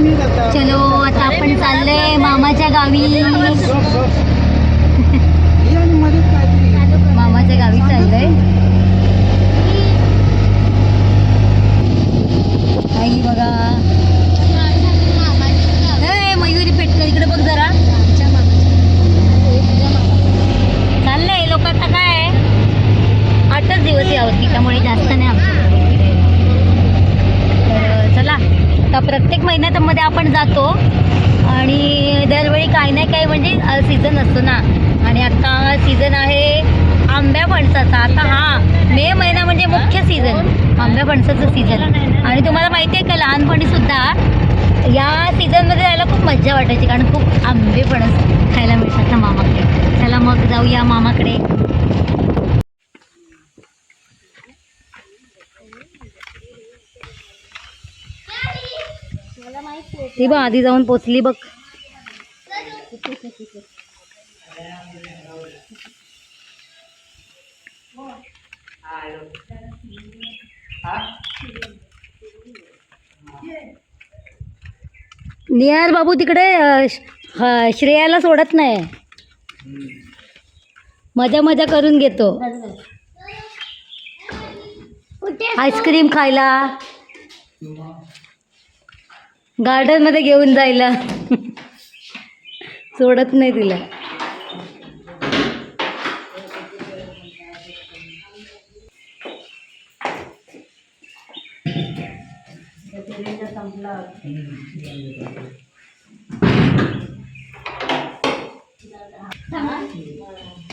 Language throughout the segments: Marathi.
चलो आता आपण चाललोय मामाच्या गावी. मामाच्या गावी चाललोय. आई बघा. ए, मयुरी पेटकर इकडे बघ जरा. चाललंय लोक आता काय? आठच दिवस यावं त्यामुळे जास्त नाही आमच्याकडे तर चला आता प्रत्येक महिन्यामध्ये आपण जातो. आणि दरवेळी काही नाही काही म्हणजे सीझन असतो ना. आणि आता सीझन आहे आंब्या फणसाचा. आता हा मे महिना म्हणजे मुख्य सीझन आंब्या फणसाचं सीझन आणि तुम्हाला माहिती आहे का लहानपणी सुद्धा या सीझनमध्ये जायला खूप मज्जा वाटायची. कारण खूप आंबे फणस खायला मिळतात ना मामाकडे. चला मग जाऊया मामाकडे. ती बघ आधी जाऊन पोचली बघ. निहार बाबू तिकडे ह- श्रेयाला सोडत नाही. मजा मजा करून घेतो. आईस्क्रीम खायला. गार्डनमध्ये घेऊन जायला. सोडत नाही तिला.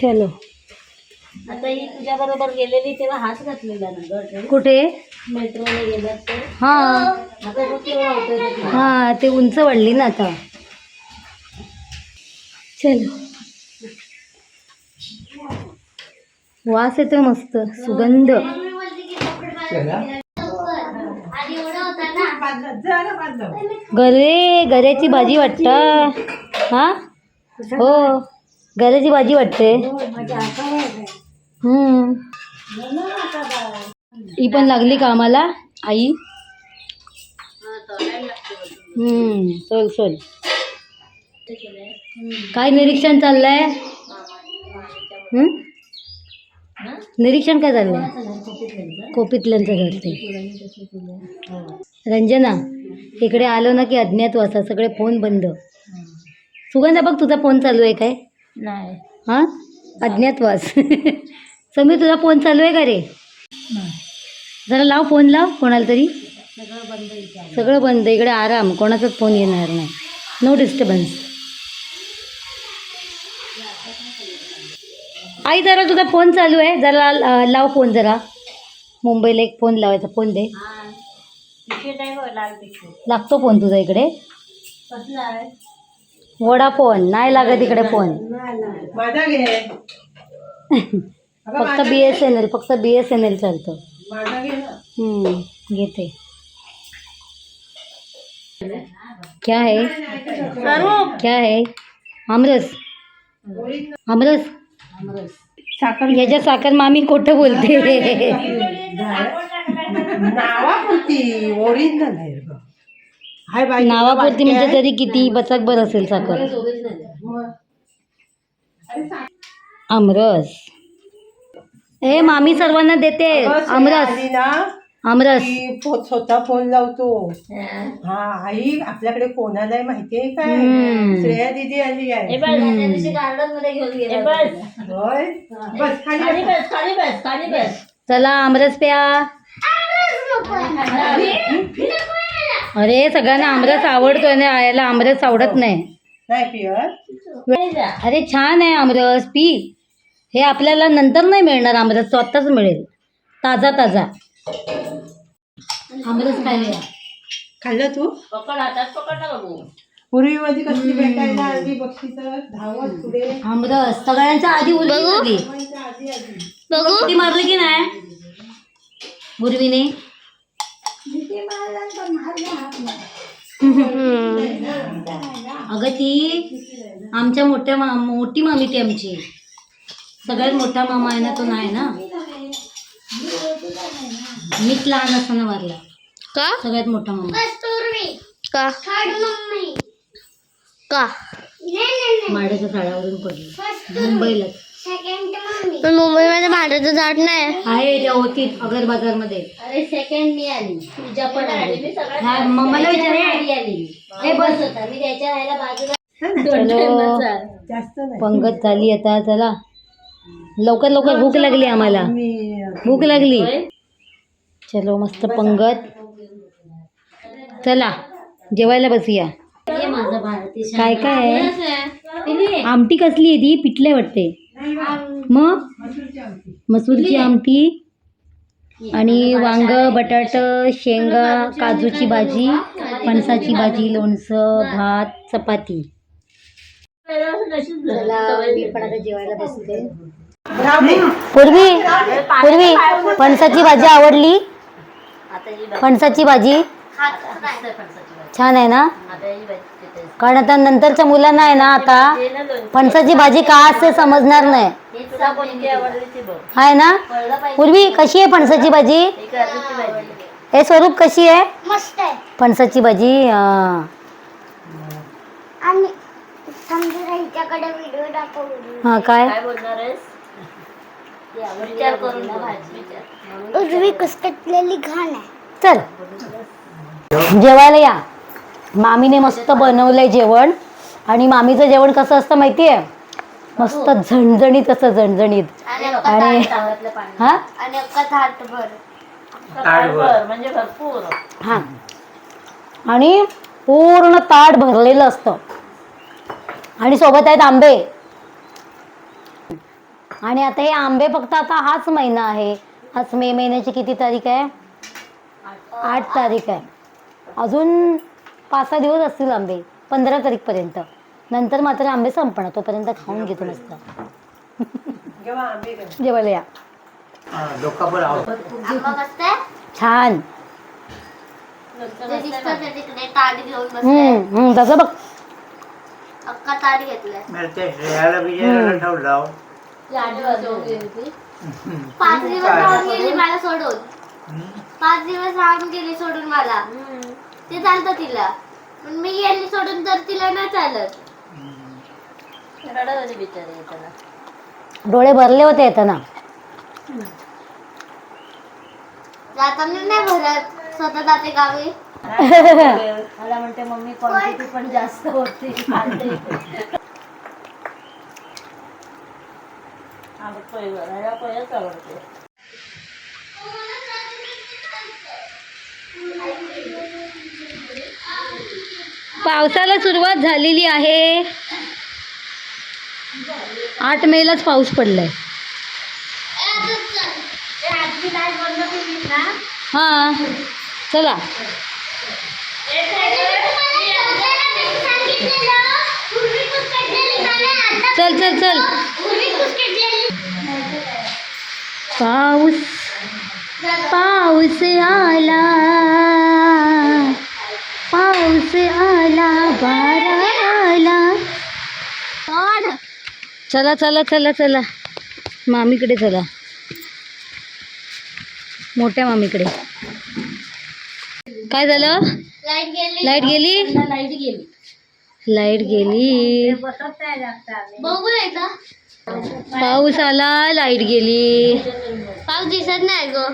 चलो. आता ही तुझ्या बरोबर गेलेली तेव्हा हाच घातलेला ना कुठे? हा? हा ते उंच वाढली ना आता. चलो. वास येतो मस्त सुगंध. गरे गऱ्याची भाजी वाटतं. हा? हो गऱ्याची भाजी वाटते. हम्म. ही पण लागली कामाला आई. हम्म चल चल काय निरीक्षण चाललंय? निरीक्षण काय चाललंय? कोपितल्यांचं घर ते. रंजना इकडे आलो ना की अज्ञात वासा सगळे फोन बंद. सुगंधा बघ तुझा फोन चालू आहे काय? नाही. हां? अज्ञातवास समीर तुझा फोन चालू आहे का रे? जरा लाव फोन लाव कोणाला तरी. सगळं बंद इथे सगळं बंद इकडे आराम. कोणाचाच फोन येणार नाही. नो डिस्टर्बन्स आई जरा तुझा फोन चालू आहे. जरा लाव फोन जरा. मुंबईला एक फोन लावायचा. फोन दे. हा. लागतो फोन तुझा इकडे. आहे. वडाफोन. नाही लागत इकडे फोन. फक्त बी एस एन एल फक्त बी एस एन एल चालतं. घेते. क्या है? क्या है? आमरस आमरस साखर. याच्या साखर मामी खोटं बोलते. नावापुरती ओरिजिनल आहे ग हाय बाई नावापुरती म्हणजे तरी किती बचकभर असेल साखर. आमरस ए मामी सर्वांना देते. आमरस आमरस की फो- स्वतः फोन लावतो. हा. आई आपल्याकडे कोण आलाय माहितीये काय. श्रेया दिदी आली हे आहे बघ त्या दिवशी गार्डनमध्ये घेऊन गेले बस होय? बस खाली खाली बस. बस खाली बस खाली बस. चला आमरस प्या. अरे सगळ्यांना आमरस आवडतोय ना याला आमरस आवडत नाही. नाही पियर. अरे छान आहे आमरस पी. हे आपल्याला नंतर नाही मिळणार आमरस स्वतःच मिळेल. ताजा ताजा. आमरस खायला. खाल्लं तू? पकड हातात पकड ना बाबू. पूर्वी माझी कसली भेटायला आली बघती तर? धावत पुढे. आमरस. सगळ्यांच्या आधी उलटी मारली. उलटी मारली की नाही? पूर्वीने अगं ती आमच्या मोठ्या मा मोठी मामी ती आमची. सगळ्यात मोठा मामा आहे ना तो नाही ना? मीच लहान असताना वारला का? सगळ्यात मोठा मामा. का? का? माड्याच्या झाडावरून पडलं. मुंबईला पण मुंबईमध्ये भांड्याचं झाड नाही. आहे त्या होती अगर बाजारमध्ये अरे सेकंड मी आली. तुझ्या पण आली. हा, मला विचार आली आली. हे बस. होता. मी त्याच्या राहायला बाजूला चलो. जास्त नाही. पंगत झाली आता चला. लवकर लवकर भूक लागली आम्हाला. भूक लागली. चलो मस्त पंगत. चला जेवायला बसूया. हे माझं भारतीय काय काय आहे? आमटी कसली आहे ती? पिठले वाटते मग? मसूरची आमटी आणि वांग बटाट शेंगा काजूची भाजी फणसाची भाजी लोणचं भात चपाती. चला मी पण आता जेवायला बसते. पूर्वी पूर्वी फणसाची भाजी आवडली? फणसाची भाजी? छान आहे. ना? कारण आता नंतरच्या मुलांना आहे ना आता फणसाची भाजी का असते समजणार नाही. आहे ना? पूर्वी कशी आहे फणसाची भाजी? हे स्वरूप कशी आहे? मस्त आहे. फणसाची भाजी हा. हा काय? विचार करून उजवी कुसकटलेली घाण आहे. चल. जेवायला या. मामीने मस्त बनवलंय जेवण. आणि मामीचं जेवण कसं असतं माहिती आहे मस्त झणझणीत असं झणझणीत. आणि हा? आणि म्हणजे भरपूर. हा. आणि पूर्ण ताट भरलेलं असतं. आणि सोबत आहेत आंबे. आणि आता हे आंबे फक्त आता हाच महिना आहे. आज मे महिन्याची किती तारीख आहे? आठ तारीख आहे. अजून पाच सहा दिवस असतील आंबे पंधरा तारीखपर्यंत नंतर मात्र आंबे संपणार तोपर्यंत खाऊन घेतो मस्त. जेवायला या. आंबा मस्त आहे? छान. ते दिसतं ते तिकडे ताट हम्म हम्म तसं पाच दिवस राहून गेली मला सोडून. पाच दिवस राहून गेली सोडून मला. ते चालतं तिला. पण मी गेली सोडून तर तिला नाही चालत. रडत होती बिचारी येताना. डोळे भरले होते येताना. जाताना नाही भरत. स्वतः जाते गावी. मला म्हणते मम्मी क्वांटिटी पण जास्त होती. आवडते पावसाला सुरुवात झालेली आहे. आठ मेलाच पाऊस पडलाय. हा चला. चल चल चल. पाऊस पाऊस आला. पाऊस आला बारा आला. चला चला चला चला. मामीकडे चला. मोठ्या मामीकडे. काय झालं? लाइट गेली? लाइट गेली. लाइट गेली. पाऊस आला लाइट गेली. पाऊस दिसत नाही ग.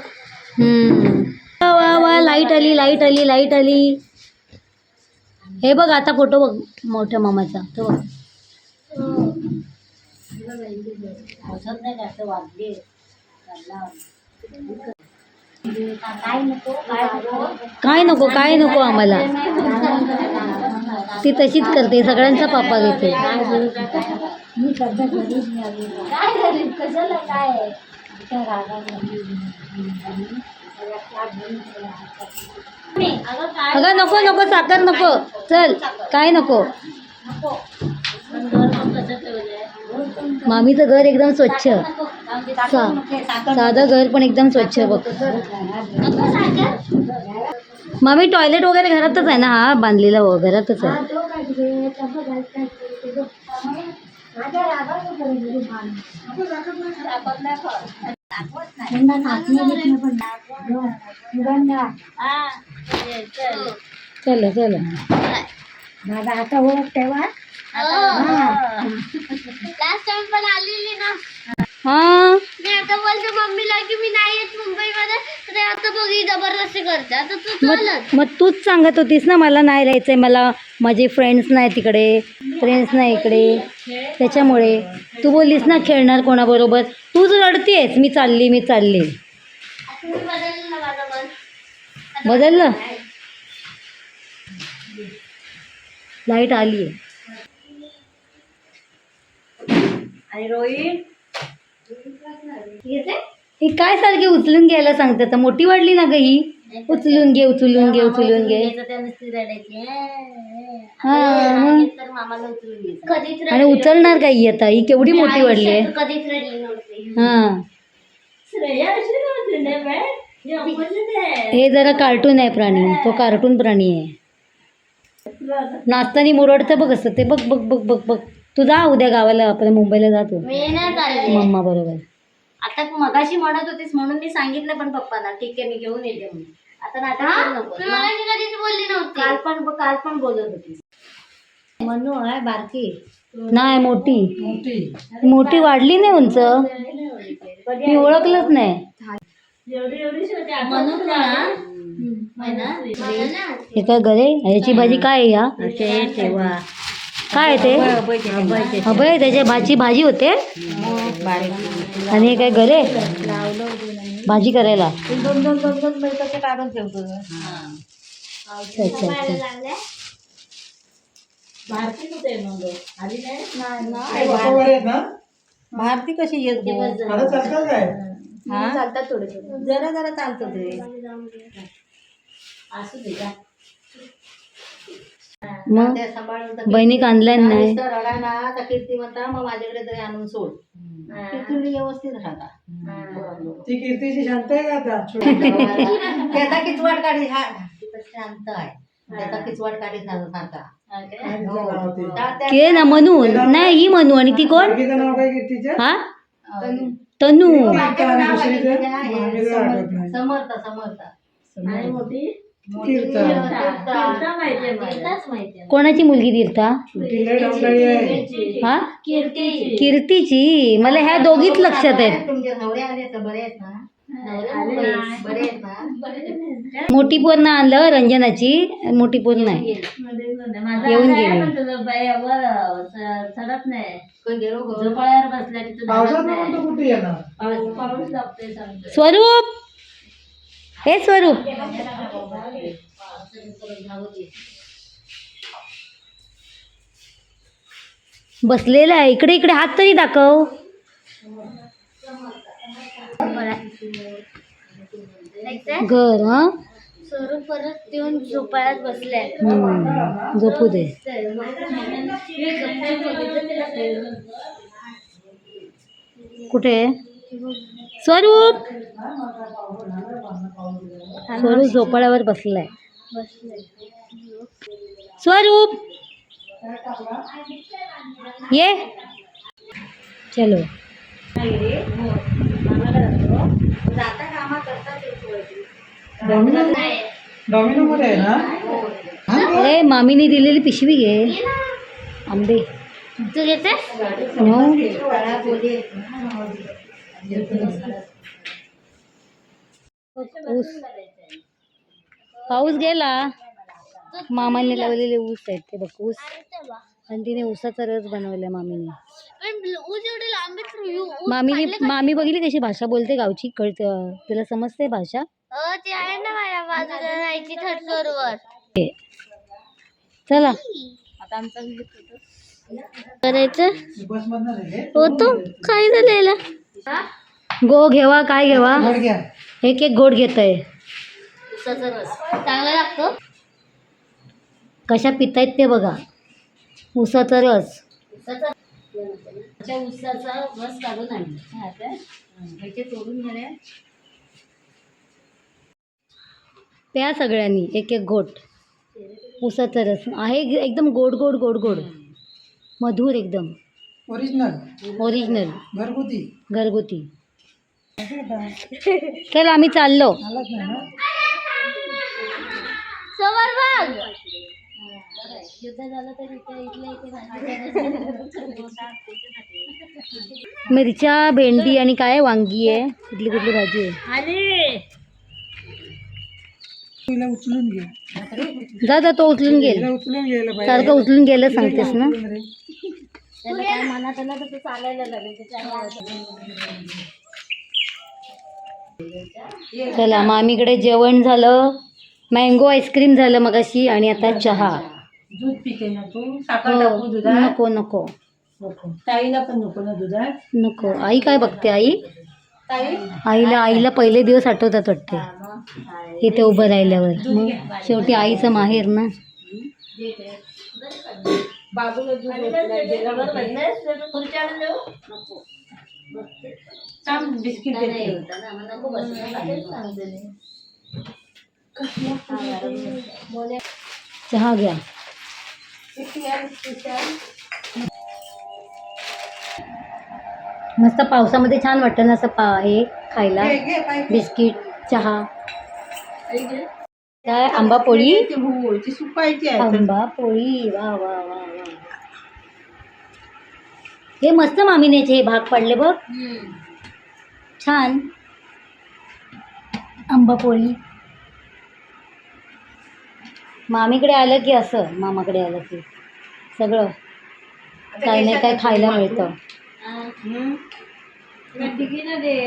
हम्म. वा वा लाइट आली लाइट आली लाइट आली. हे बघ आता फोटो बघ मोठ्या मामाचा. तो बघ. पावसात नाही जास्त वाढली काय नको काय नको आम्हाला? ती तशीच करते सगळ्यांचा पापा घेते अगं नको नको साखर नको. चल काय नको? मामीचं घर एकदम स्वच्छ. सा साधं घर पण एकदम स्वच्छ बघ. मामी टॉयलेट वगैरे घरातच आहे ना? हा बांधलेला हो घरातच आहे. चला चला. माझा आता ओळख ठेवा. लास्ट टाइम पण आलेली ना. हा? मी आता बोलते मम्मीला की मी नाही येत मुंबईमध्ये. तर आता बघी जबरदस्ती करते. आता तू मग चालत मग तूच सांगत होतीस ना मला नाही राहायचंय. मला माझे फ्रेंड्स नाही तिकडे फ्रेंड्स नाही इकडे. त्याच्यामुळे तू बोललीस ना खेळणार कोणाबरोबर? तूच रडतीयस. मी चालली मी चालली. आता मी बदललं ना माझं मन. बदललं? लाइट आली आहे आणि रोहित? घेते ही काय सारखी उचलून घ्यायला सांगते? आता मोठी वाढली ना ग ही? उचलून घे उचलून घे उचलून घे. हा कधीच आणि उचलणार का ही आता? ही केवढी मोठी वाढली आहे. आयुष्यात कधीच रडली नव्हती. हा. श्रेया अशी नव्हती ना बाय हे opposite आहे. हे जरा कार्टून आहे प्राणी. तो कार्टून प्राणी आहे. नाचताना मुरडतं बघ असं. ते बघ बघ बघ बघ बघ. तू जा उद्या गावाला आपल्या मुंबईला जातो मी नाही चालली. मम्मा बरोबर. आता तू मगाशी म्हणत होतीस म्हणून मी सांगितलं पण पप्पाला. ठीक आहे मी घेऊन येते म्हणून. आता नाटक? करू नको. मी मगाशी कधीच बोलली नव्हती. काल पण काल पण बोलत होतीस म्हणू आहे बारकी. नाही मोठी. मोठी. मोठी वाढली नाही उंच. मी ओळखलंच नाही. एवढी एवढी शेवटी म्हणून ना मला ना हे? काय गरे? ह्याची भाजी काय आहे या? असे तेव्हा काय आहे ते? अभय त्याच्या भाजी भाजी होते. आणि हे काय गरे भाजी करायला. काढून ठेवतो अच्छा अच्छा भारती कशी येत दिवस मला चालतं काय चालतात थोडे थोडे जरा जरा चालतो ते. असू दे जा. मग बहिणी आणल्यान नाही. रडा ना तर कीर्ती म्हणता मग माझ्याकडे तरी आणून सोड. कीर्ती व्यवस्थित राहता. ती कीर्तीची शांत आहे का आता? त्याचा किचवाट काढी हा. शांत आहे. त्याचा किचवाट सारखा. ना मनू. नाही ही मनू. आणि ती कोण? मामीचं नाव काय कीर्तीचं? हा? तनू. समर्थ. समर्थ मोठी? कोणाची मुलगी तीर्था? आहे. हा? कीर्ती कीर्तीची. मला ह्या दोघीच लक्षात ना? मोठी पोर ना आणलं रंजनाची. मोठी पोर नाही. येऊन गेली. चढत नाही स्वरूप! हे स्वरूप. बसलेला आहे. इकडे इकडे हात तरी दाखव. घर हा? स्वरूप परत येऊन झोपाळ्यात बसले झोपू दे. कुठे? स्वरूप! स्वरूप झोपाळ्यावर बसलाय. स्वरूप! ये. चलो. डॉमिनो मध्ये आहे ना? अरे मामीने दिलेली पिशवी घे. आंबे. तू घेते ऊस. पाऊस गेला. मामाने लावलेले ऊस आहेत. ते बघ ऊस. आणि तिने ऊसाचा रस बनवलाय मामीने. मामीने मामी बघितली कशी भाषा बोलते गावची? कळते तुला समजते भाषा? फ्लोअरवर चला. करायचं? होतो. काय झालेलं? गो घेवा काय घेवा? एक एक गोड घेत आहे चांगला लागतो? कशा पितायत ते बघा. ऊसाचा रस. त्या उसाचा रस काढून आणला हा काय? ह्याचे तोडून प्या सगळ्यांनी एक एक घोट. ऊसाचा रस. आहे एकदम गोड गोड गोड गोड. मधुर एकदम. ओरिजिनल ओरिजिनल घरगुती. घरगुती. चल आम्ही चाललो. समोर बघ. मिरच्या भेंडी आणि काय? वांगी आहे. कुठली कुठली भाजी आहे? उचलून घे. जा जा तो उचलून गेल सारखं उचलून गेलं सांगतेस ना? मनात आलं तर ते चालायला लागेल चला मामीकडे जेवण झालं. मँगो आईस्क्रीम झालं मगाशी आणि आता चहा. दूध पिते ना तू? साखर टाकू हो, दुधात? नको नको. नको. ताईला पण नको ना दुधात? नको. आई काय बघते आई? ताई? आईला आईला पहिले दिवस आठवतात वाटते. इथे उभं राहिल्यावर. मग शेवटी आईचं माहेर ना. दूध पाहिजे. थांब, बिस्किट देते. चहा घ्या. मस्त पावसामध्ये छान वाटतं ना असं पा हे खायला. बिस्किट चहा. काय आंबा पोळी? आंबा पोळी. वा वा वा वा हे मस्त मामीनेचे हे भाग पडले बघ. छान. आंबा पोळी. मामीकडे आलं की असं मामाकडे आलं की. सगळं. काय नाही काय खायला मिळतं.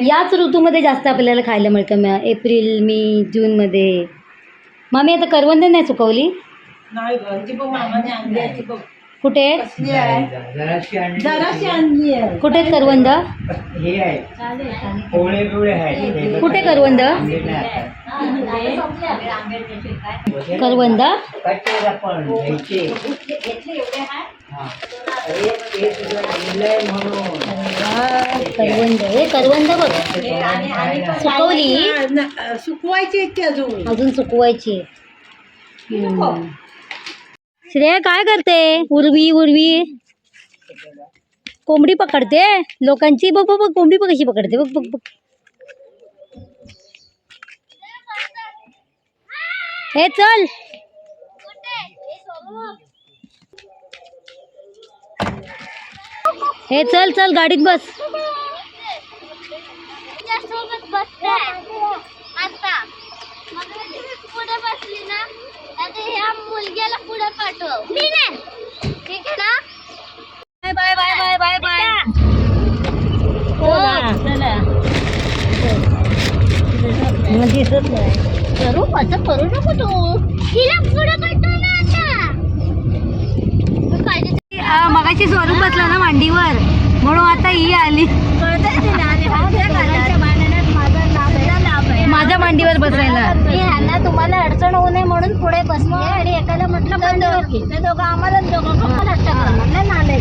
याच ऋतूमध्ये जास्त आपल्याला खायला मिळतं. म- एप्रिल मे जूनमध्ये. मामी आता करवंद नाही चुकवली कुठे? कुठे करवंद? हे आहे. पोळे बिवळे आहे कुठे करवंद? करवंद? हा. करवंद. हे करवंद बघ. सुकवली? सुकवायची अजून? अजून सुकवायची. श्रेया काय करते? उर्वी उर्वी. कोंबडी पकडते? लोकांची बघ बघ बघ कोंबडी कशी पकडते? बघ बघ बघ. हे चल. हे चल चल गाडीत बस. सोबत बसते. आता. पुढे बसली ना. आता ह्या मुलग्याला पुढे पाठव. मी नाही. ठीक आहे ना? Bye bye bye bye bye दिसत नाही. करू असं करू नको तू. हिला पुढे पाठव ना आता. मग पाहिजे आ, मगाशी स्वरूप बसला ना मांडीवर. म्हणून आता ही आली. माझ्या मांडीवर बसायला मी ह्यांना तुम्हाला अडचण होऊ नये म्हणून पुढे बसले आणि एकाला म्हटलं मांडीवर घे. ते दोघं आम्हाला दोघं कपल करणार नाही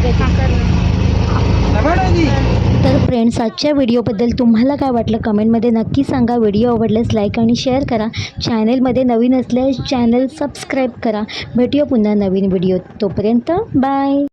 तर फ्रेंड्स आजच्या व्हिडिओबद्दल तुम्हाला काय वाटलं? कमेंटमध्ये नक्की सांगा. व्हिडिओ आवडल्यास लाईक आणि शेअर करा. चॅनलमध्ये नवीन असल्यास चॅनल सबस्क्राईब करा. भेटूया पुन्हा नवीन व्हिडिओ तोपर्यंत. बाय